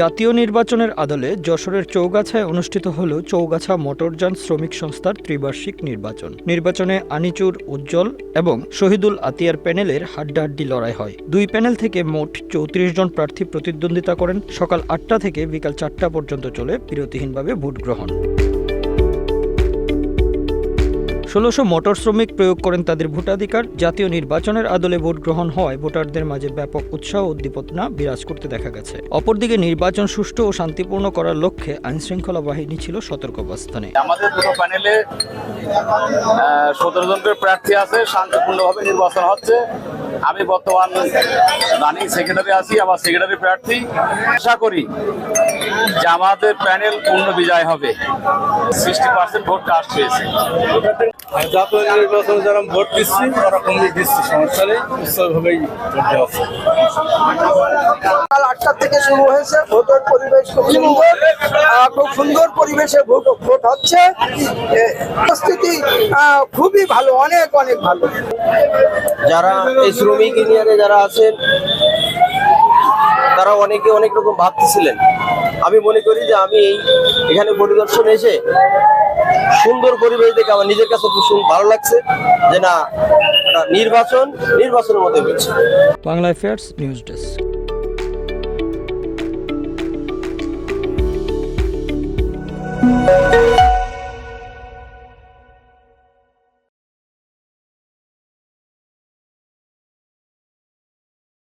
জাতীয় নির্বাচনের আদলে যশোরের চৌগাছায় অনুষ্ঠিত হল চৌগাছা মোটরযান শ্রমিক সংস্থার ত্রিবার্ষিক নির্বাচন। নির্বাচনে আনিচুর, উজ্জ্বল এবং শহীদুল আতিয়ার প্যানেলের হাড্ডাহাড্ডি লড়াই হয়। দুই প্যানেল থেকে মোট চৌত্রিশ জন প্রার্থী প্রতিদ্বন্দ্বিতা করেন। সকাল আটটা থেকে বিকাল চারটা পর্যন্ত চলে বিরতিহীনভাবে ভোট গ্রহণ ষোলোশো মোটর শ্রমিক প্রয়োগ করেন তাদের ভোটাধিকার। জাতীয় নির্বাচনের আদলে ভোট গ্রহণ হওয়ায় ভোটারদের মাঝে ব্যাপক উৎসাহ উদ্দীপনা বিরাজ করতে দেখা গেছে। অপরদিকে নির্বাচন সুষ্ঠু ও শান্তিপূর্ণ করার লক্ষ্যে আইনশৃঙ্খলা বাহিনী ছিল সতর্ক অবস্থানে আমাদের দুটো প্যানেলে সতেরো জনকে প্রার্থী আছে, শান্তিপূর্ণভাবে নির্বাচন হচ্ছে। আমি বর্তমান রানিং সেক্রেটারি আছি আমার সেক্রেটারি প্রার্থী। আশা করি যে আমাদের প্যানেল পূর্ণ বিজয় হবে। সিক্সটি পার্সেন্ট ভোট কাস্ট হয়েছে। জাতীয় নির্বাচনে যারা ভোট দিচ্ছি ওরকমই দিচ্ছি সমস্যা নেই উৎসবভাবেই ভোট দেওয়া হচ্ছে। সকাল আটটা থেকে শুরু হয়েছে ভোটের পরিবেশ খুব সুন্দর। সুন্দর পরিবেশে ভোট ভোট হচ্ছে। খুবই ভালো অনেক অনেক ভালো। যারা এই শ্রমিক ইউনিয়নে যারা আছেন তারা অনেকে অনেক রকম ভাবতেছিলেন। আমি মনে করি যে আমি এই এখানে পরিদর্শন এসে সুন্দর পরিবেশ দেখে আমার নিজের কাছে খুব ভালো লাগছে যে না নির্বাচন নির্বাচনের মধ্যে হচ্ছে Bangla affairs news desk.